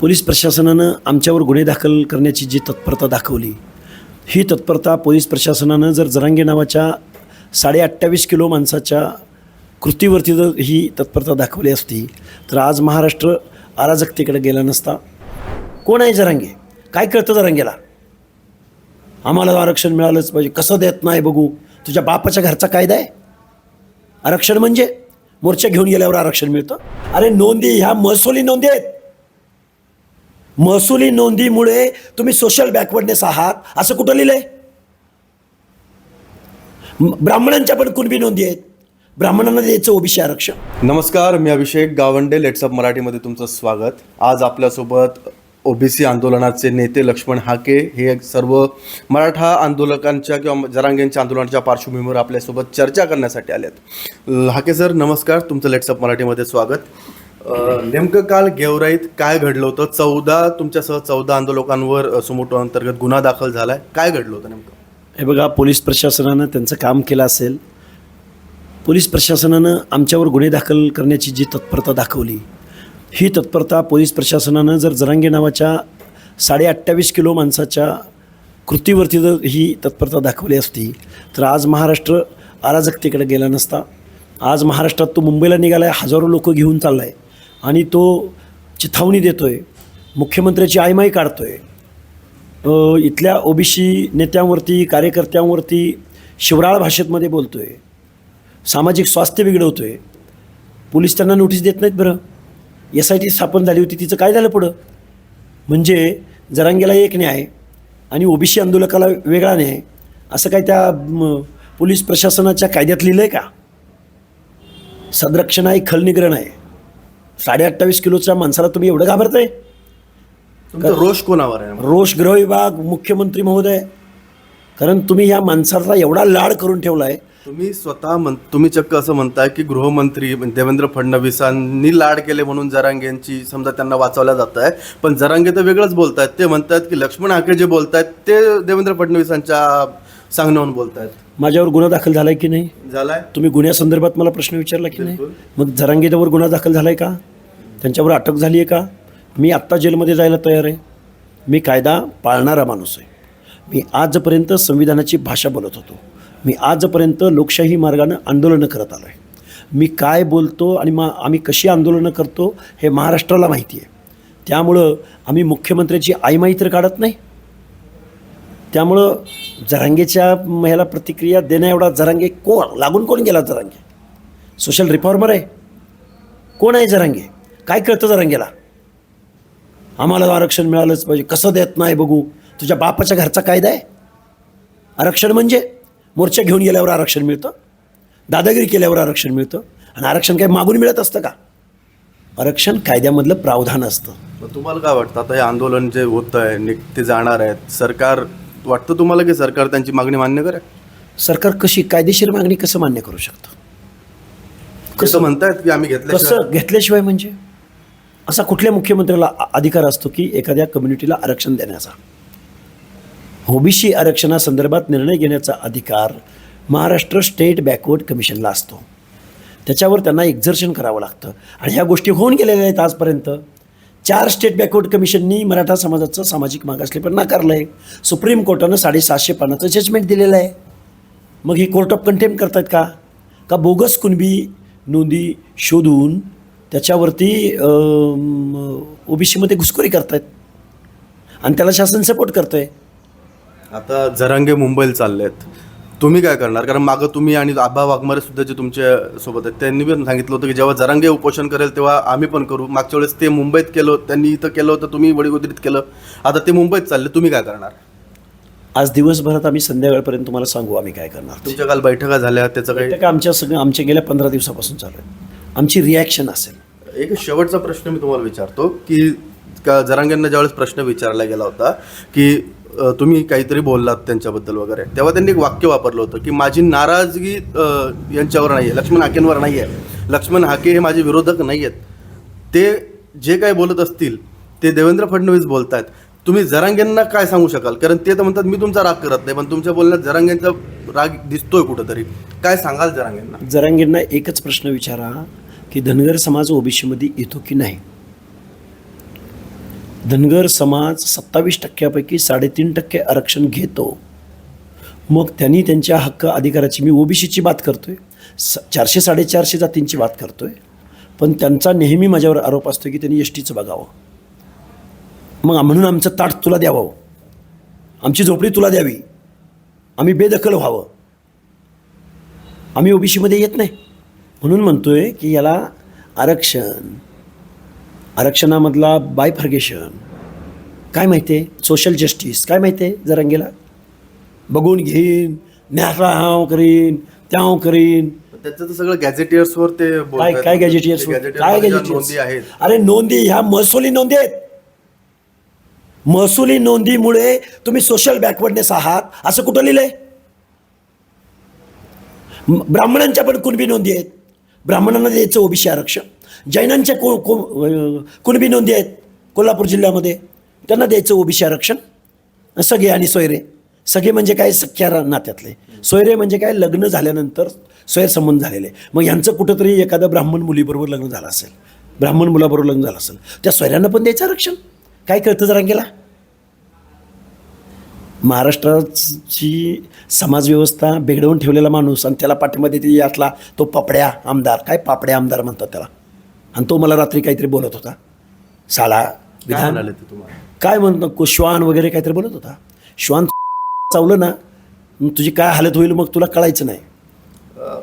Police प्रशासनानं आमच्यावर गुन्हे दाखल करण्याची जी तत्परता दाखवली ही तत्परता पोलीस प्रशासनानं जर जरांगे नावाच्या साडे अठ्ठावीस किलो माणसाच्या कृतीवरती जर ही तत्परता दाखवली असती तर आज महाराष्ट्र अराजकतेकडे गेला नसता. कोण आहे जरांगे? काय कळतं जरांगेला? आम्हाला आरक्षण मिळालंच पाहिजे. कसं देत नाही बघू. तुझ्या बापाच्या घरचा कायदा आहे? आरक्षण म्हणजे? मोर्चा घेऊन गेल्यावर आरक्षण मिळतं? अरे नोंदी ह्या महसुली नोंदी आहेत. महसुली नोंदीमुळे तुम्ही सोशल बॅकवर्डनेस आहात. असं कुठं लिहिलंय? आहे ब्राह्मणांच्या पण कुणबी नोंदी आहेत? ब्राह्मणांना द्यायचं ओबीसी आरक्षण. नमस्कार मी अभिषेक गावंडे लेट्सअप मराठीमध्ये तुमचं स्वागत. आज आपल्यासोबत ओबीसी आंदोलनाचे नेते लक्ष्मण हाके हे सर्व मराठा आंदोलकांच्या किंवा जरांगेंच्या आंदोलनाच्या पार्श्वभूमीवर आपल्यासोबत चर्चा करण्यासाठी आल्यात हाके सर नमस्कार. तुमचं लेट्सअप मराठीमध्ये स्वागत. नेमकं काल गेवराईत काय घडलं होतं? चौदा तुमच्यासह चौदा आंदोलकांवर सुमोटो अंतर्गत गुन्हा दाखल झालाय. काय घडलं होतं नेमकं? हे बघा पोलीस प्रशासनानं त्यांचं काम केलं असेल. पोलीस प्रशासनानं आमच्यावर गुन्हे दाखल करण्याची जी तत्परता दाखवली ही तत्परता पोलीस प्रशासनानं जर जरांगे नावाच्या साडे अठ्ठावीस किलो माणसाच्या कृतीवरती जर ही तत्परता दाखवली असती तर आज महाराष्ट्र अराजकतेकडे गेला नसता. आज महाराष्ट्रात तो मुंबईला निघाला आहे हजारो लोक घेऊन चालला आहे आणि तो चिथावणी देतो आहे मुख्यमंत्र्याची आयमाई काढतो आहे इथल्या ओबीसी नेत्यांवरती कार्यकर्त्यांवरती शिवराळ भाषेतमध्ये बोलतो आहे सामाजिक स्वास्थ्य बिघडवतो आहे पोलीस त्यांना नोटीस देत नाहीत बरं. एस आय टी स्थापन झाली होती तिचं काय झालं पुढं? म्हणजे जरांगेला एक न्याय आणि ओबीसी आंदोलकाला वेगळा न्याय असं काय त्या पोलीस प्रशासनाच्या कायद्यात लिहिलं आहे का? संरक्षण आहे खलनिग्रहण आहे साडे अठ्ठावीस किलोच्या माणसाला तुम्ही एवढं घाबरताय? रोष कोणावर आहे? रोष गृह विभाग मुख्यमंत्री महोदय. कारण तुम्ही या माणसाचा एवढा लाड करून ठेवला आहे तुम्ही स्वतः म्हण तुम्ही चक्क असं म्हणताय की गृहमंत्री देवेंद्र फडणवीसांनी लाड केले म्हणून जरांगेंची समजा त्यांना वाचवल्या जात आहे पण जरांगे तर वेगळंच बोलतायत. ते म्हणतात की लक्ष्मण हाके जे बोलतायत ते देवेंद्र फडणवीसांच्या सांगण्यावरून बोलतायत. माझ्यावर गुन्हा दाखल झालाय की नाही? झालाय. तुम्ही गुन्ह्यासंदर्भात मला प्रश्न विचारला की नाही? मग जरांगेच्यावर गुन्हा दाखल झालाय का? त्यांच्यावर अटक झाली आहे का? मी आत्ता जेलमध्ये जायला तयार आहे. मी कायदा पाळणारा माणूस आहे. मी आजपर्यंत संविधानाची भाषा बोलत होतो. मी आजपर्यंत लोकशाही मार्गानं आंदोलनं करत आलो आहे मी काय बोलतो आणि मा आम्ही कशी आंदोलनं करतो हे महाराष्ट्राला माहिती आहे. त्यामुळं आम्ही मुख्यमंत्र्याची आईमाई तर काढत नाही. त्यामुळं जरांगेच्या ह्याला प्रतिक्रिया देण्या एवढा जरांगे कोण? लागून कोण गेला जरांगे? सोशल रिफॉर्मर आहे. कोण आहे जरांगे? काय कळतं जरांगेला? आम्हाला आरक्षण मिळालंच पाहिजे. कसं देत नाही बघू. तुझ्या बापाच्या घरचा कायदा आहे. आरक्षण म्हणजे मोर्चा घेऊन गेल्यावर आरक्षण मिळतं. दादागिरी केल्यावर आरक्षण मिळतं. आणि आरक्षण काही मागून मिळत असतं का? आरक्षण कायद्यामधलं प्रावधान असतं. तुम्हाला काय वाटतं? आता हे आंदोलन जे होत आहे निघते जाणार आहेत. सरकार वाटतं तुम्हाला की सरकार त्यांची मागणी मान्य करेल? सरकार कशी कायदेशीर मागणी कसं मान्य करू शकतं? कसं? म्हणतायत की आम्ही घेतलं कसं? घेतल्याशिवाय म्हणजे? असा कुठल्या मुख्यमंत्र्याला अ- अधिकार असतो की एखाद्या कम्युनिटीला आरक्षण देण्याचा? ओबीसी आरक्षणासंदर्भात निर्णय घेण्याचा अधिकार महाराष्ट्र स्टेट बॅकवर्ड कमिशनला असतो. त्याच्यावर त्यांना एक्झर्शन करावं लागतं. आणि ह्या गोष्टी होऊन गेलेल्या आहेत आजपर्यंत. चार स्टेट बॅकवर्ड कमिशननी मराठा समाजाचं सामाजिक मागासलेपण नाकारलं आहे सुप्रीम कोर्टानं साडेसातशे पानाचं जजमेंट दिलेलं आहे. मग ही कोर्ट ऑफ कंटेम्प करतात का? का बोगस कुणबी नोंदी शोधून त्याच्यावरती ओबीसीमध्ये घुसखोरी करतायत? आणि त्याला शासन सपोर्ट करतं आहे आता जरांगे मुंबईला चालले आहेत तुम्ही काय करणार? कारण मागं तुम्ही आणि आबा वाघमारे सुद्धा जे तुमच्यासोबत आहेत त्यांनी पण सांगितलं होतं की जेव्हा जरांगे उपोषण करेल तेव्हा आम्ही पण करू. मागच्या वेळेस ते मुंबईत केलं त्यांनी इथं केलं होतं तुम्ही वडीगोदरीत केलं. आता ते मुंबईत चालले तुम्ही काय करणार? आज दिवसभरात आम्ही संध्याकाळपर्यंत तुम्हाला सांगू आम्ही काय करणार. तुमच्या काल बैठका झाल्या त्याचं काही बैठका आमच्या सगळं आमच्या गेल्या पंधरा दिवसापासून चालू आहे आमची रिॲक्शन असेल. एक शेवटचा प्रश्न मी तुम्हाला विचारतो की का जरांगेंना ज्यावेळेस प्रश्न विचारला गेला होता की तुम्ही काहीतरी बोललात त्यांच्याबद्दल वगैरे. तेव्हा त्यांनी एक वाक्य वापरलं होतं की माझी नाराजगी यांच्यावर नाही आहे लक्ष्मण हाकेंवर नाही आहे लक्ष्मण हाके हे माझे विरोधक नाही आहेत ते जे काय बोलत असतील ते देवेंद्र फडणवीस बोलत आहेत तुम्ही जरांगेंना काय सांगू शकाल? कारण ते तर म्हणतात मी तुमचा राग करत नाही पण तुमच्या बोलण्यात जरांगेंचा राग दिसतोय कुठंतरी. काय सांगाल जरांगेंना? जरांगेंना एकच प्रश्न विचारा की धनगर समाज ओबीसीमध्ये येतो की नाही? धनगर समाज सत्तावीस टक्क्यापैकी साडेतीन टक्के आरक्षण घेतो. मग त्यांनी त्यांच्या हक्क अधिकाराची मी ओबीसीची बात करतो आहे स चारशे साडेचारशे जातींची बात आहे पण त्यांचा नेहमी माझ्यावर आरोप असतो की त्यांनी एस टीचं बघावं. मग म्हणून आमचं ताट तुला द्यावं. आमची झोपडी तुला द्यावी. आम्ही बेदखल व्हावं. आम्ही ओबीसीमध्ये येत नाही. म्हणून म्हणतो आहे की याला आरक्षण आरक्षणामधला बायफर्गेशन काय माहिती आहे सोशल जस्टिस काय माहिती आहे जरांगेला? बघून घेईन न्यासला हाव करीन त्याव करीन. त्याचं तर सगळं गॅझेटियर्सवर ते काय. काय गॅजेटियर्स गॅझेटियर्समध्ये काय गॅजेटियर्स नोंदी आहेत. अरे नोंदी ह्या महसुली नोंदी आहेत. महसुली नोंदीमुळे तुम्ही सोशल बॅकवर्डनेस आहात. असं कुठं लिहिलंय? ब्राह्मणांच्या पण कुणबी नोंदी आहेत? ब्राह्मणांना द्यायचं ओबीसी आरक्षण. जैनांच्या को को कुणबी नोंदी आहेत कोल्हापूर जिल्ह्यामध्ये त्यांना द्यायचं ओबीसी आरक्षण. सगळे आणि सोयरे. सगळे म्हणजे काय? सख्या नात्यातले. सोयरे म्हणजे काय? लग्न झाल्यानंतर सोयरसंबंध झालेले. मग यांचं कुठंतरी एखादं ब्राह्मण मुलीबरोबर लग्न झालं असेल ब्राह्मण मुलाबरोबर लग्न झालं असेल त्या सोयऱ्यांना पण द्यायचं आरक्षण. काय कळतं जरा गेला महाराष्ट्राची समाजव्यवस्था बिघडवून ठेवलेला माणूस आणि त्याला पाठिंबा देते यातला तो पपड्या आमदार. काय पापड्या आमदार म्हणतात त्याला? आणि तो मला रात्री काहीतरी बोलत होता. साला विधान? ते तुम्हाला? काय म्हणतो को श्वान वगैरे काहीतरी बोलत होता. श्वान चावलं ना तुझी काय हालत होईल मग तुला कळायचं नाही.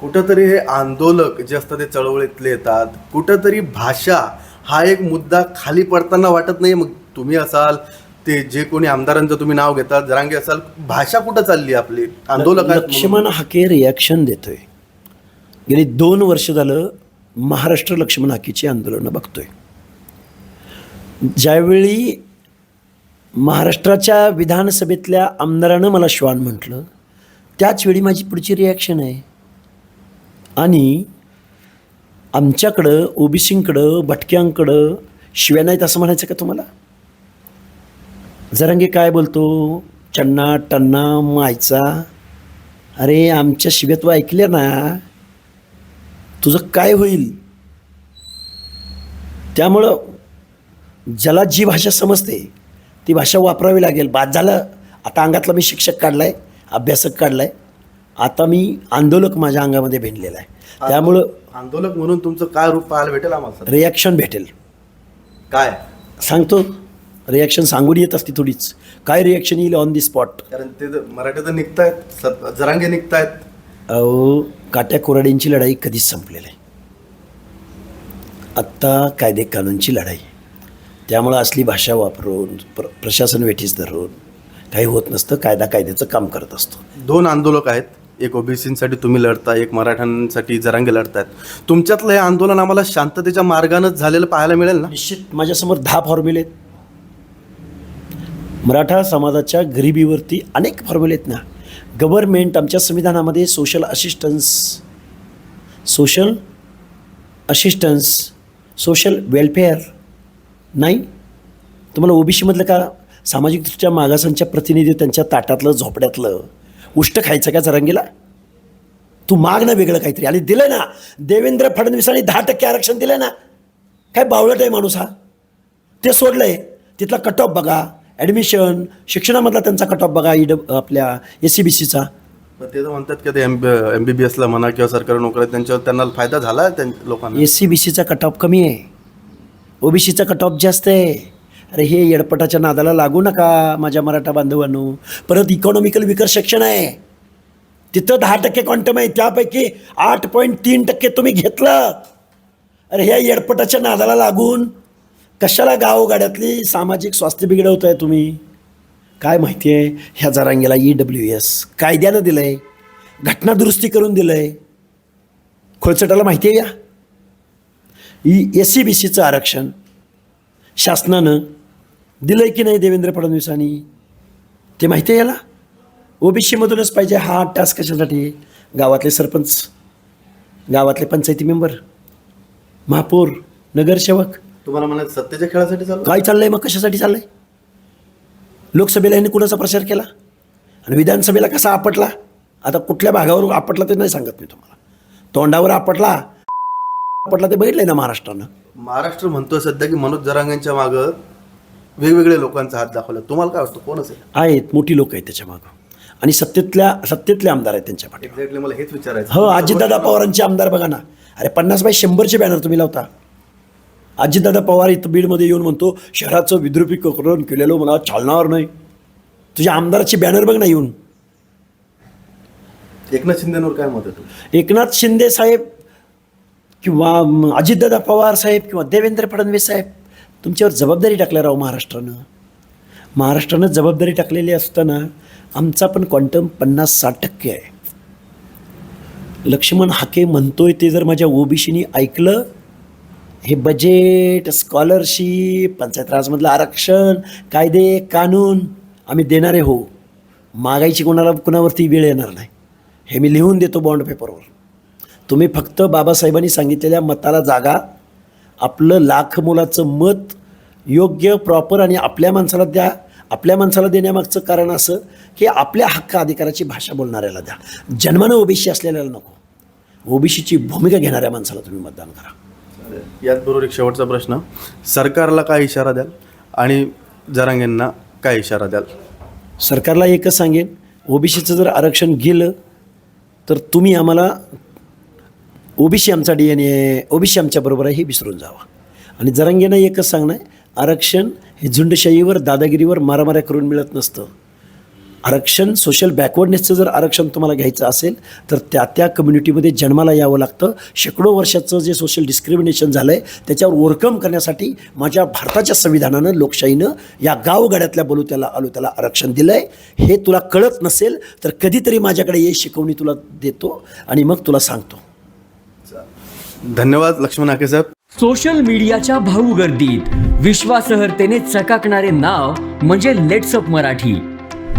कुठंतरी हे आंदोलक जे असतात ते चळवळीतले येतात. कुठंतरी भाषा हा एक मुद्दा खाली पडताना वाटत नाही. मग तुम्ही असाल ते जे कोणी आमदारांचं तुम्ही नाव घेतात जरांगे असाल भाषा कुठं चालली आपली? आंदोलक. लक्ष्मण हाके रिॲक्शन देतोय. गेली दोन वर्ष झालं महाराष्ट्र लक्ष्मण हाकीची आंदोलनं बघतोय. ज्यावेळी महाराष्ट्राच्या विधानसभेतल्या आमदारानं मला श्वान म्हटलं त्याचवेळी माझी पुढची रिॲक्शन आहे. आणि आमच्याकडं ओबीसींकडं भटक्यांकडं शिव्या नाहीत असं म्हणायचं का तुम्हाला? जरांगे काय बोलतो? चन्ना टन्ना मायचा. अरे आमच्या शिव्या तू ऐकल्या ना? तुझं काय होईल? त्यामुळं ज्याला जी भाषा समजते ती भाषा वापरावी लागेल. बाद झालं आता अंगातला मी शिक्षक काढलाय अभ्यासक काढलाय. आता मी आंदोलक माझ्या अंगामध्ये भिनलेला आहे. त्यामुळं आंदोलक म्हणून तुमचं काय रूप पाहायला भेटेल आम्हाला? रिॲक्शन भेटेल. काय? सांगतो. रिॲक्शन सांगून येत असते थोडीच. काय रिॲक्शन येईल ऑन दी स्पॉट कारण ते तर मराठीत निघतायत जरांगे निघतायत. अहो काट्या कोराड्यांची लढाई कधीच संपलेली आहे आत्ता कायदे कानूनची लढाई. त्यामुळं असली भाषा वापरून प्र प्रशासन वेठीस धरून काही होत नसतं कायदा कायद्याचं काम करत असतो. दोन आंदोलक आहेत. एक ओबीसीसाठी तुम्ही लढता एक मराठ्यांसाठी जरांगे लढतायत. तुमच्यातलं हे आंदोलन आम्हाला शांततेच्या मार्गानंच झालेलं पाहायला मिळेल ना? निश्चित माझ्यासमोर दहा फॉर्म्युले आहेत. मराठा समाजाच्या गरिबीवरती अनेक फॉर्म्युले आहेत ना. गव्हर्मेंट आमच्या संविधानामध्ये social assistance social assistance social welfare नाही. तुम्हाला ओबीसीमधलं का? सामाजिकदृष्ट्या मागासांच्या प्रतिनिधी त्यांच्या ताटातलं झोपड्यातलं उष्ट खायचं का जरांगीला? तू माग ना वेगळं काहीतरी. आणि दिलं ना देवेंद्र फडणवीसांनी दहा टक्के आरक्षण दिलं ना. काय बावळट आहे माणूस हा. ते सोडलं आहे तिथला कट ऑफ बघा. ॲडमिशन शिक्षणामधला त्यांचा कट ऑफ बघा इड आपल्या एस सी बी सीचा ते तर म्हणतात की ते एम एम बी बी एसला म्हणा किंवा सरकारी नोकऱ्या त्यांच्यावर त्यांना फायदा झाला त्या लोकांना? एस सी बी सीचा कट ऑफ कमी आहे. ओबीसीचा कट ऑफ जास्त आहे. अरे हे येडपटाच्या नादाला लागू नका माझ्या मराठा बांधवांनो. परत इकॉनॉमिकल विकर सेक्शन आहे. तिथं दहा टक्के क्वांटम आहे. त्यापैकी आठ पॉईंट तीन टक्के तुम्ही घेतलं. अरे ह्या येडपटाच्या नादाला लागून कशाला गावगाड्यातली सामाजिक स्वास्थ्य बिघडवत आहे तुम्ही? काय माहिती आहे ह्या जरांगेला ई डब्ल्यू एस कायद्यानं दिलं आहे घटना दुरुस्ती करून दिलं आहे खोळचटाला माहिती आहे या? ई एस सी बी सीचं आरक्षण शासनानं दिलं आहे की नाही देवेंद्र फडणवीसांनी? ते माहिती आहे याला ओबीसीमधूनच पाहिजे हा टास्क कशासाठी? गावातले सरपंच गावातले पंचायती मेंबर महापौर नगरसेवक तुम्हाला म्हणा सत्तेच्या खेळासाठी चालू काय चाललंय? मग कशासाठी चाललंय? लोकसभेला यांनी कुणाचा प्रचार केला? आणि विधानसभेला कसा आपटला? आता कुठल्या भागावर आपटला ते नाही सांगत मी तुम्हाला. तोंडावर आपटला आपटला ते बघितलंय ना महाराष्ट्रानं? महाराष्ट्र म्हणतो सध्या की मनोज जरांगांच्या मागं वेगवेगळ्या लोकांचा हात दाखवला. तुम्हाला काय वाटतं कोण असेल? आहेत मोठी लोक आहेत त्याच्या मागं. आणि सत्तेतल्या सत्तेतले आमदार आहेत त्यांच्या पाठी एक्झॅक्टली मला हेच विचारायचं हो अजितदादा पवारांचे आमदार बघा ना. अरे पन्नास बाय शंभरचे बॅनर तुम्ही लावता. अजितदादा पवार इथं बीडमध्ये येऊन म्हणतो शहराचं विद्रुपीकरण केलेलं मला चालणार नाही. तुझ्या आमदाराची बॅनर बघ ना येऊन. एकनाथ शिंदेवर काय मत आहे? एकनाथ शिंदे साहेब किंवा अजितदादा पवार साहेब किंवा देवेंद्र फडणवीस साहेब तुमच्यावर जबाबदारी टाकल्या राव महाराष्ट्रानं. महाराष्ट्रानं जबाबदारी टाकलेली असताना आमचा पण क्वांटम पन्नास साठ टक्के आहे. लक्ष्मण हाके म्हणतोय ते जर माझ्या ओबीसीनी ऐकलं हे बजेट स्कॉलरशिप पंचायत राजमधलं आरक्षण कायदे कानून आम्ही देणारे हो. मागायची कोणाला कुणावरती वेळ येणार नाही. हे मी लिहून देतो बॉन्ड पेपरवर तुम्ही फक्त बाबासाहेबांनी सांगितलेल्या मताला जागा आपलं लाख मुलाचं मत योग्य प्रॉपर आणि आपल्या माणसाला द्या. आपल्या माणसाला देण्यामागचं कारण असं की आपल्या हक्क अधिकाराची भाषा बोलणाऱ्याला द्या. जन्मानं ओबीसी असलेल्याला नको. ओबीसीची भूमिका घेणाऱ्या माणसाला तुम्ही मतदान करा. याचबरोबर एक शेवटचा प्रश्न. सरकारला काय इशारा द्याल आणि जरांगेंना काय इशारा द्याल? सरकारला एकच सांगेन ओबीसीचं जर आरक्षण गेलं तर तुम्ही आम्हाला ओबीसी आमचा डी एन ए ओबीसी आमच्याबरोबर आहे हे विसरून जावा. आणि जरांगेंना एकच सांगणं आहे आरक्षण हे झुंडशाहीवर दादागिरीवर मारामाऱ्या करून मिळत नसतं. आरक्षण सोशल बॅकवर्डनेसचं जर आरक्षण तुम्हाला घ्यायचं असेल तर त्या त्या कम्युनिटीमध्ये जन्माला यावं लागतं. शेकडो वर्षाचं जे सोशल डिस्क्रिमिनेशन झालं आहे त्याच्यावर ओव्हरकम करण्यासाठी माझ्या भारताच्या संविधानानं लोकशाहीनं या गावगाड्यातल्या बलुत्याला आलुत्याला आरक्षण दिलं आहे हे तुला कळत नसेल तर कधीतरी माझ्याकडे ये शिकवणी तुला देतो आणि मग तुला सांगतो. धन्यवाद लक्ष्मण हाके साहेब. सोशल मीडियाच्या भाऊ गर्दीत विश्वासार्हतेने चकाकणारे नाव म्हणजे लेट्सअप मराठी.